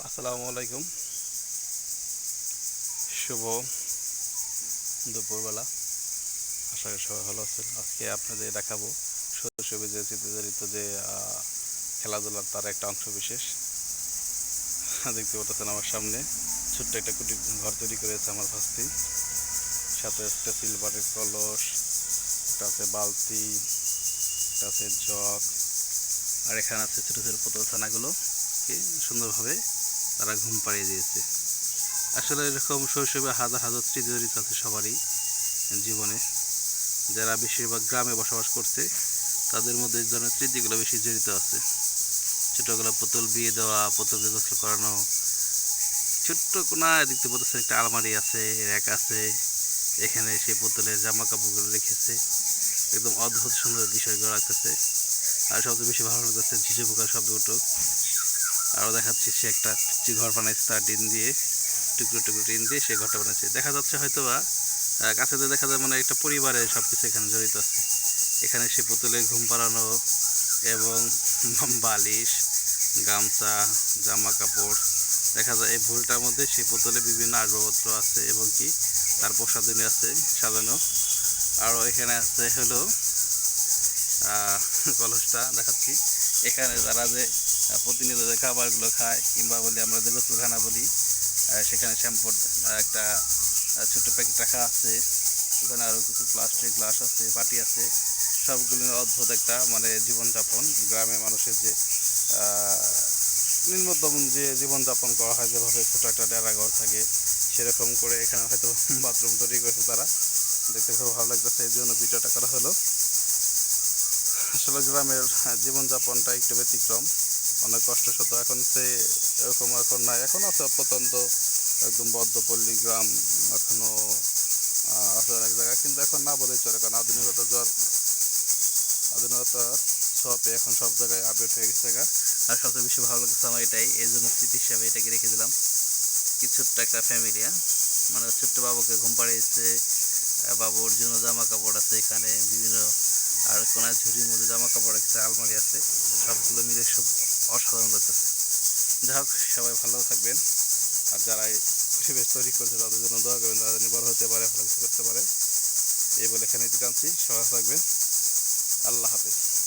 আসসালামু আলাইকুম। শুভ দুপুরবেলা। আশা করি সবাই ভালো আছেন। আজকে আপনাদের দেখাবো যে চিত্রজড়িত যে খেলাধুলার তার একটা অংশ বিশেষ। দেখতে পাচ্ছেন আমার সামনে ছোট্ট একটা কুটির ঘর তৈরি করেছে আমার ভাস্তি। সাথে একটা সিলভারের কলস, একটা আছে বালতি, একটা আছে জগ, আর এখানে আছে ছোটো ছোটো পুতুল ছানাগুলো। সুন্দরভাবে তারা ঘুম পাড়িয়ে দিয়েছে। আসলে এরকম শৈশবে হাজার হাজার স্মৃতি জড়িত আছে সবারই জীবনে। যারা বেশিরভাগ গ্রামে বসবাস করছে, তাদের মধ্যে এই ধরনের স্মৃতিগুলো বেশি জড়িত আছে। ছোটোগুলো পুতুল বিয়ে দেওয়া, পুতুলকে গোসল করানো, ছোট্ট কোনায় দেখতে পাচ্ছেন একটা আলমারি আছে, র্যাক আছে, এখানে সেই পুতুলের জামা কাপড়গুলো রেখেছে। একদম অদ্ভুত সুন্দর বিষয়গুলো রাখতেছে। আর সবচেয়ে বেশি ভালো লাগতেছে ঝিঝে পোকার শব্দ উঠো আরও দেখাচ্ছি, সে একটা পিচ্ছি ঘর বানাইছে তার টিন দিয়ে, টুকরো টুকরো টিন দিয়ে সে ঘরটা বানাচ্ছে দেখা যাচ্ছে হয়তো বা কাছে দেখা যায় মানে একটা পরিবারে সব কিছু এখানে জড়িত আছে। এখানে সে পুতুলে ঘুম পাড়ানো এবং বালিশ, গামছা জামা কাপড় দেখা যায় এই ভুলটার মধ্যে সেই পুতুলে বিভিন্ন আসবাবপত্র আছে এবং কি তার প্রসাধনী আছে সাজানো। আরও এখানে আছে হলো কলসটা দেখাচ্ছি। এখানে যারা যে প্রতিনিয়ত যে খাবারগুলো খায়, কিংবা বলি আমরা যে গোসলখানা বলি সেখানে শ্যাম্পুর একটা ছোট্ট প্যাকেট রাখা আছে। ওখানে আরও কিছু প্লাস্টিক গ্লাস আছে, বাটি আছে। সবগুলো অদ্ভুত একটা মানে জীবনযাপন। গ্রামে মানুষের যে নিম্নতম যে জীবনযাপন করা হয়, যেভাবে ছোটো একটা ডেরা ঘর থাকে, সেরকম করে এখানে হয়তো বাথরুম তৈরি করেছে তারা। দেখতে খুব ভালো লাগতেছে, এই জন্য ভিডিওটা করা হলো। আসলে গ্রামের জীবনযাপনটা একটু ব্যতিক্রম। অনেক কষ্ট কষ্টসাধ্য। এখন সে এরকম এখন নাই। এখন আছে প্রত্যন্ত একদম বদ্ধপল্লী গ্রাম এখনও আহ, আছে অনেক জায়গায়। কিন্তু এখন না বলেই চলে। কারণ আধুনিকতা জ্বর আধুনিকতা সবে এখন সব জায়গায় আপডেট হয়ে গেছে আর সবচেয়ে বেশি ভালো লাগছে আমার এটাই এই জন্য স্মৃতি হিসাবে এটাকে রেখে দিলাম। কি ছোট্ট একটা ফ্যামিলি মানে ছোট্ট বাবুকে ঘুম পাড়িয়েছে বাবুর জন্য জামা কাপড় আছে এখানে বিভিন্ন আর কোনায় ঝুড়ির মধ্যে জামা কাপড় আছে আলমারি আছে সবগুলো মিলে সব অসাধারণ লাগতেছে। যাই হোক সবাই ভালো থাকবেন। আর যারা এই পরিবেশ তৈরি করছে, তাদের জন্য দোয়া করবেন তাদের নির্ভর হতে পারে, ভালো কিছু করতে পারে। এই বলে এখানে টানছি সবাই থাকবেন। আল্লাহ হাফেজ।